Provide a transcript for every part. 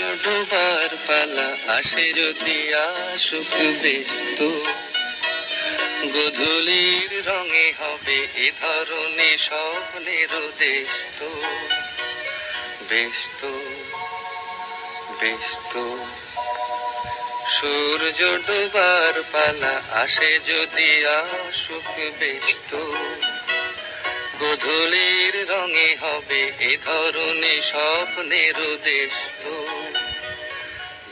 ডোবার পালা আসে যদি আসুক ব্যস্ত গধূলির রঙে হবে এ ধরনের স্বপ্নের দেশ তো ব্যস্ত ব্যস্ত। সূর্য ডোবার পালা আসে যদি আসুক ব্যস্ত গধূলির রঙে হবে এ ধরনের স্বপ্নের দেশ তো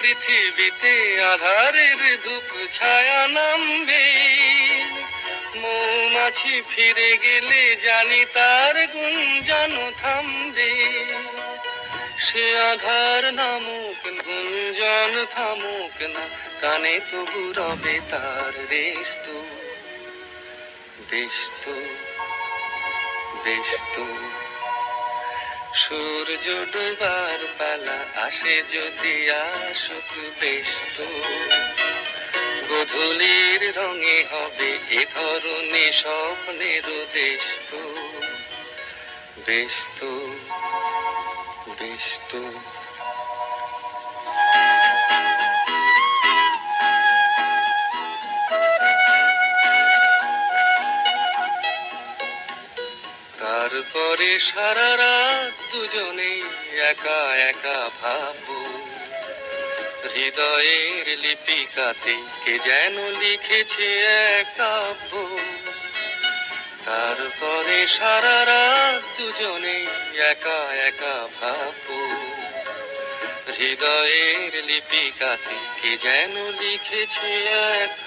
পৃথিবীতে আধারের ধূপ ছায়া নামবে। মৌমাছি ফিরে গেলে জানি তার গুঞ্জন থামবে। সে আধার নামুক, গুঞ্জন থামুক না, কানে তবু রবে তার রেস্ত ব্যস্ত ব্যস্ত সূর্য ডোবার পালা আসে যদি আসুক বেস্ত গধূলির রঙে হবে এ ধরনের স্বপ্নের দেশত বেস্ত ব্যস্ত তারপরে সারা রাত দুজনেই একা একা ভাবো হৃদয়ের লিপিকাতে কে যেন লিখেছে এক তারপরে সারা রাত দুজনেই একা একা ভাবো হৃদয়ের লিপিকাতে কে যেন লিখেছে এক